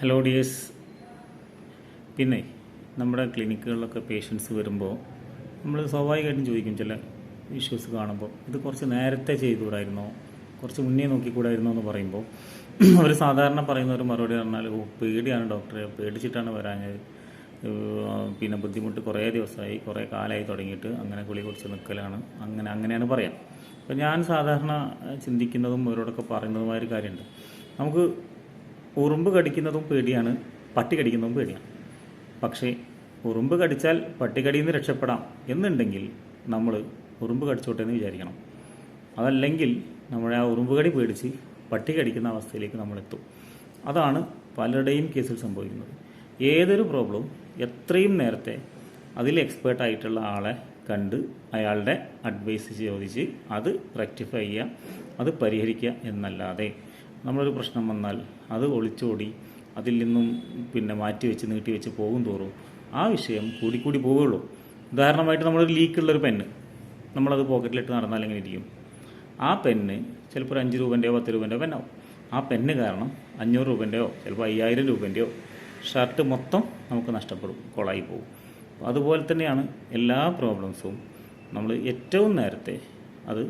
Hello dears പിന്നെ നമ്മുടെ ക്ലിനിക്കുകളിലൊക്കെ patients വരുമ്പോൾ നമ്മൾ സ്വാഭാവികമായിട്ടും ചോദിക്കും ചില ഇഷ്യൂസ് കാണുമ്പോൾ ഇത് കുറച്ച് നേരത്തെ ചെയ്തുകൂടായിരുന്നോ? കുറച്ച് മുന്നേ നോക്കിക്കൂടായിരുന്നോ? എന്ന് പറയുമ്പോൾ അവർ സാധാരണ പറയുന്ന ഒരു മറുപടി പറഞ്ഞാൽ ഓ പേടിയാണ് ഡോക്ടറെ പേടിച്ചിട്ടാണ് വരാഞ്ഞത്. പിന്നെ ബുദ്ധിമുട്ട് കുറേ ദിവസമായി കുറേ കാലമായി തുടങ്ങിയിട്ട് അങ്ങനെ കുളി കുടിച്ച് നിൽക്കലാണ് അങ്ങനെ അങ്ങനെയാണ് പറയാം. അപ്പോൾ ഞാൻ സാധാരണ ചിന്തിക്കുന്നതും അവരോടൊക്കെ പറയുന്നതുമായ ഒരു കാര്യമുണ്ട്. നമുക്ക് ഉറുമ്പ് കടിക്കുന്നതും പേടിയാണ് പട്ടി കടിക്കുന്നതും പേടിയാണ്. പക്ഷേ ഉറുമ്പ് കടിച്ചാൽ പട്ടികടിയിൽ നിന്ന് രക്ഷപ്പെടാം എന്നുണ്ടെങ്കിൽ നമ്മൾ ഉറുമ്പ് കടിച്ചോട്ടെ എന്ന് വിചാരിക്കണം. അതല്ലെങ്കിൽ നമ്മുടെ ആ ഉറുമ്പ് കടി പേടിച്ച് പട്ടി കടിക്കുന്ന അവസ്ഥയിലേക്ക് നമ്മൾ എത്തും. അതാണ് പലരുടെയും കേസിൽ സംഭവിക്കുന്നത്. ഏതൊരു പ്രോബ്ലവും എത്രയും നേരത്തെ അതിൽ എക്സ്പേർട്ട് ആയിട്ടുള്ള ആളെ കണ്ട് അയാളുടെ അഡ്വൈസ് ചോദിച്ച് അത് റെക്ടിഫൈ ചെയ്യുക അത് പരിഹരിക്കുക എന്നല്ലാതെ നമ്മളൊരു പ്രശ്നം വന്നാൽ അത് ഒളിച്ചോടി അതിൽ നിന്നും പിന്നെ മാറ്റി വെച്ച് നീട്ടി വെച്ച് പോകും തോറും ആ വിഷയം കൂടിക്കൂടി പോവുകയുള്ളൂ ഉദാഹരണമായിട്ട് നമ്മളൊരു ലീക്കുള്ളൊരു പെണ്ണ് നമ്മളത് പോക്കറ്റിലിട്ട് നടന്നാൽ എങ്ങനെ ഇരിക്കും? ആ പെണ്ണ് ചിലപ്പോൾ ഒരു അഞ്ച് രൂപന്റെയോ പത്ത് രൂപന്റെയോ പെന്നാവും ആ പെണ്ണ് കാരണം അഞ്ഞൂറ് രൂപന്റെയോ ചിലപ്പോൾ അയ്യായിരം രൂപന്റെയോ ഷർട്ട് മൊത്തം നമുക്ക് നഷ്ടപ്പെടും കൊളായി പോകും അതുപോലെ തന്നെയാണ് എല്ലാ പ്രോബ്ലംസും നമ്മൾ ഏറ്റവും നേരത്തെ അത്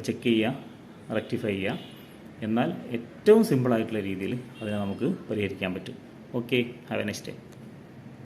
ചെക്ക് ചെയ്യുക റെക്ടിഫൈ ചെയ്യുക എന്നാൽ ഏറ്റവും സിമ്പിളായിട്ടുള്ള രീതിയിൽ അതിനെ നമുക്ക് പരിഹരിക്കാൻ പറ്റും. Okay have a next day